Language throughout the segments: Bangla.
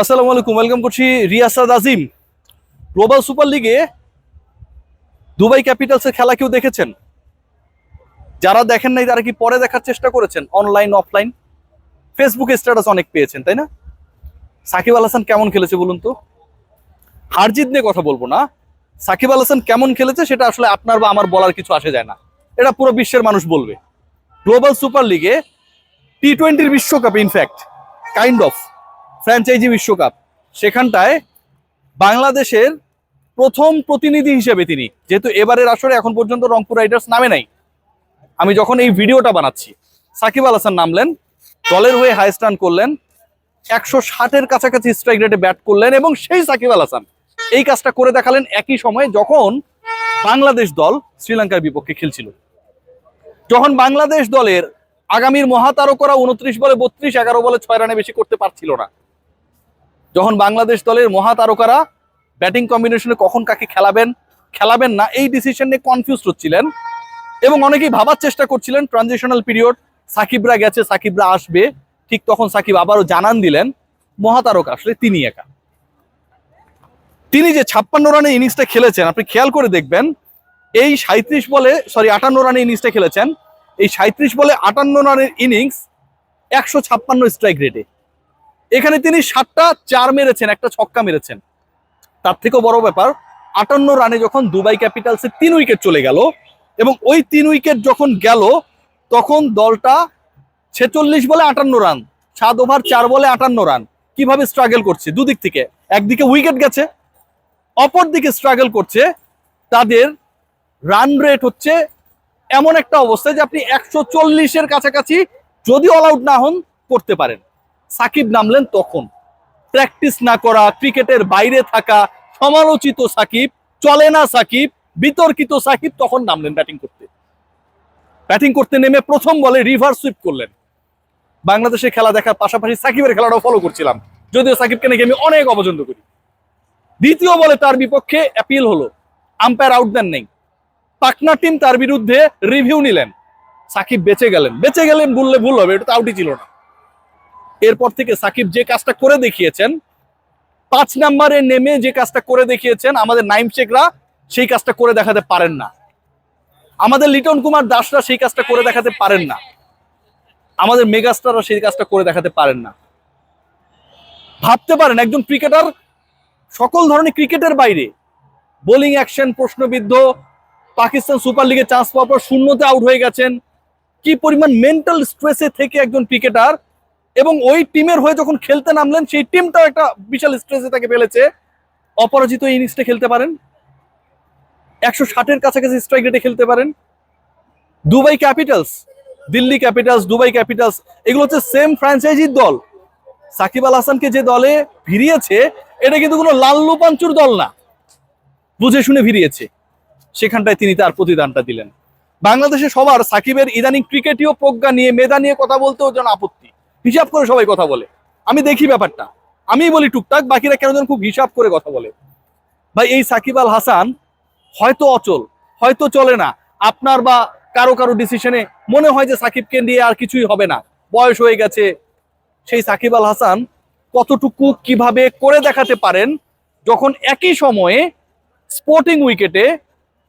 আসসালামু আলাইকুম ওয়েলকাম করছি রিয়াসাদ আজিম। গ্লোবাল সুপার লিগে দুবাই ক্যাপিটালসের খেলা কেউ দেখেছেন? যারা দেখেন নাই, তারা কি পরে দেখার চেষ্টা করেছেন? অনলাইন অফলাইন ফেসবুকে স্ট্যাটাস অনেক পেয়েছেন, তাই না? সাকিব আল হাসান কেমন খেলেছে বলুন তো? হারজিত নিয়ে কথা বলব না। সাকিব আল হাসান কেমন খেলেছে, সেটা আসলে আপনার বা আমার বলার কিছু আসে যায় না। এটা পুরো বিশ্বের মানুষ বলবে। গ্লোবাল সুপার লিগে টি টোয়েন্টির বিশ্বকাপ ইনফ্যাক্ট কাইন্ড অফ ফ্র্যাঞ্চাইজি বিশ্বকাপ। সেখানটায় বাংলাদেশের প্রথম প্রতিনিধি হিসেবে তিনি, যেহেতু এবারের আসরে এখন পর্যন্ত রংপুর রাইডার্স নামে নাই। আমি যখন এই ভিডিওটা বানাচ্ছি, সাকিব আল হাসান নামলেন, দলের হয়ে হাইস্ট রান করলেন, একশো ষাটের কাছাকাছি স্ট্রাইক রেটে ব্যাট করলেন এবং সেই সাকিব আল হাসান এই কাজটা করে দেখালেন একই সময়ে যখন বাংলাদেশ দল শ্রীলঙ্কার বিপক্ষে খেলছিল। যখন বাংলাদেশ দলের আগামীর মহাতারকরা উনত্রিশ বলে বত্রিশ, এগারো বলে ছয় রানে বেশি করতে পারছিল না। যখন বাংলাদেশ দলের মহাতারকারা ব্যাটিং কম্বিনেশনে কখন কাকে খেলাবেন খেলাবেন না, এই ডিসিশন নিয়ে কনফিউজ হচ্ছিলেন এবং অনেকেই ভাবার চেষ্টা করছিলেন ট্রানজিশনাল পিরিয়ড সাকিবরা গেছে, সাকিবরা আসবে, ঠিক তখন সাকিব আবারও জানান দিলেন, মহাতারকা আসলে তিনি একা। তিনি যে ছাপ্পান্ন রানে ইনিংসটা খেলেছেন, আপনি খেয়াল করে দেখবেন, এই সাঁত্রিশ বলে সরি আটান্ন রানে ইনিংসটা খেলেছেন, এই সাঁত্রিশ বলে আটান্ন রানের ইনিংস একশো ছাপ্পান্ন স্ট্রাইক রেটে এখানে তিনি সাতটা চার মেরেছেন, একটা ছক্কা মেরেছেন। তার থেকেও বড় ব্যাপার, আটান্ন রানে যখন দুবাই ক্যাপিটালসের তিন উইকেট চলে গেল এবং ওই তিন উইকেট যখন গেল, তখন দলটা ছেচল্লিশ বলে আটান্ন রান, সাত ওভার চার বলে আটান্ন রান। কীভাবে স্ট্রাগল করছে? দুদিক থেকে। একদিকে উইকেট গেছে অপর দিকে স্ট্রাগল করছে। তাদের রান রেট হচ্ছে এমন একটা অবস্থা যে আপনি একশো চল্লিশের কাছাকাছি যদি অল আউট না হন, করতে পারেন। সাকিব নামলেন তখন। প্র্যাকটিস না করা, ক্রিকেটের বাইরে থাকা, সমালোচিত সাকিব, চলে না সাকিব, বিতর্কিত সাকিব তখন নামলেন ব্যাটিং করতে। ব্যাটিং করতে নেমে প্রথম বলে রিভার্স সুইপ করলেন। বাংলাদেশের খেলা দেখার পাশাপাশি সাকিবের খেলাটাও ফলো করছিলাম। যদিও সাকিবকে নাকি আমি অনেক অপছন্দ করি। দ্বিতীয় বলে তার বিপক্ষে অ্যাপিল হলো। আম্পায়ার আউট দেন নেই। পাকনা টিম তার বিরুদ্ধে রিভিউ নিলেন। সাকিব বেঁচে গেলেন। বেঁচে গেলেন বললে ভুল হবে, এটা তো আউটই ছিল না। এরপর থেকে সাকিব যে কাজটা করে দেখিয়েছেন, পাঁচ নাম্বারে নেমে যে কাজটা করে দেখিয়েছেন, আমাদের নাইম শেখরা সেই কাজটা করে দেখাতে পারেন না। আমাদের লিটন কুমার দাসরা সেই কাজটা করে দেখাতে পারেন না। আমাদের মেগাস্টাররা সেই কাজটা করে দেখাতে পারেন না। ভাবতে পারেন, একজন ক্রিকেটার সকল ধরনের ক্রিকেটের বাইরে, বোলিং অ্যাকশন, প্রশ্নবিদ্ধ, পাকিস্তান সুপার লিগে চান্স পাওয়ার পর শূন্যতে আউট হয়ে গেছেন। কি পরিমাণ মেন্টাল স্ট্রেসে থেকে একজন ক্রিকেটার এবং ওই টিমের হয়ে যখন খেলতে নামলেন, সেই টিমটাও একটা বিশাল স্ট্রেসে তাকে ফেলেছে। অপরাজিত ইনিংসটা খেলতে পারেন। একশো ষাটের কাছাকাছি স্ট্রাইক রেটে খেলতে পারেন। Dubai capitals, Delhi capitals, Dubai capitals, এগুলো হচ্ছে সেম ফ্র্যাঞ্চাইজির দল। সাকিব আল হাসানকে যে দলে ভিড়িয়েছে, এটা কিন্তু কোনো লাল্লু পাঞ্চুর দল না। বুঝে শুনে ভিড়িয়েছে। সেখানটায় তিনি তার প্রতিদানটা দিলেন। বাংলাদেশে সবার সাকিবের ইদানিং ক্রিকেটীয় প্রজ্ঞা নিয়ে, মেধা নিয়ে কথা বলতেও যেন আপত্তি। হিসাব করে সবাই কথা বলে। আমি দেখি ব্যাপারটা। আমি বলি টুকটাক, বাকিরা কেন যেন খুব হিসাব করে কথা বলে। ভাই, এই সাকিব আল হাসান হয়তো অচল, হয়তো চলে না। আপনার বা কারও কারও ডিসিশনে মনে হয় যে সাকিবকে নিয়ে আর কিছুই হবে না। বয়স হয়ে গেছে। সেই সাকিব আল হাসান কতটুকু কীভাবে করে দেখাতে পারেন, যখন একই সময়ে স্পোর্টিং উইকেটে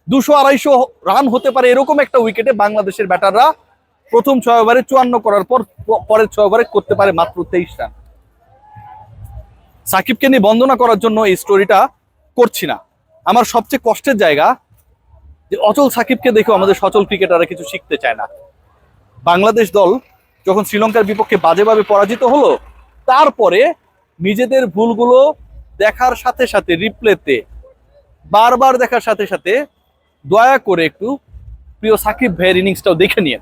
দুশো আড়াইশো রান হতে পারে এরকম একটা উইকেটে বাংলাদেশের ব্যাটাররা প্রথম ছয় ওভারে চুয়ান্ন করার পর পরের ছয় ওভারে করতে পারে মাত্র তেইশ রান। সাকিবকে নিয়ে বন্দনা করার জন্য এই স্টোরিটা করছি না। আমার সবচেয়ে কষ্টের জায়গা যে অচল সাকিবকে দেখেও আমাদের সচল ক্রিকেটাররা কিছু শিখতে চায় না। বাংলাদেশ দল যখন শ্রীলঙ্কার বিপক্ষে বাজেভাবে পরাজিত হলো, তারপরে নিজেদের ভুলগুলো দেখার সাথে সাথে রিপ্লেতে বারবার দেখার সাথে সাথে দয়া করে একটু প্রিয় সাকিব ভাইয়ের ইনিংসটাও দেখে নিন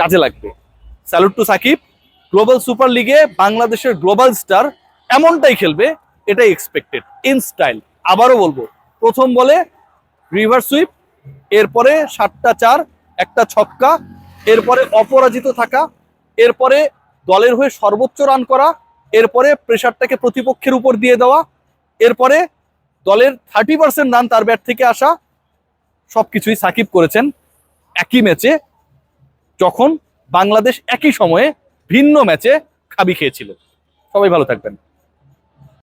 কাজে লাগবে। Salute to Sakib. Global super লিগে বাংলাদেশের গ্লোবাল স্টার এমনটাই খেলবে, এটাই এক্সপেক্টেড ইন স্টাইল আবারও বলব, প্রথম বলে রিভার সুইপ এরপরে সাতটা চার, একটা ছক্কা, এরপরে অপরাজিত থাকা, এরপরে দলের হয়ে সর্বোচ্চ রান করা, এরপরে প্রেশারটাকে প্রতিপক্ষের উপর দিয়ে দেওয়া, এরপরে দলের থার্টি পার্সেন্ট রান তার ব্যাট থেকে আসা, সবকিছুই সাকিব করেছেন। একই ম্যাচে যখন বাংলাদেশ একই সময়ে ভিন্ন ম্যাচে খাবি খেয়েছিল। সবাই ভালো থাকবেন।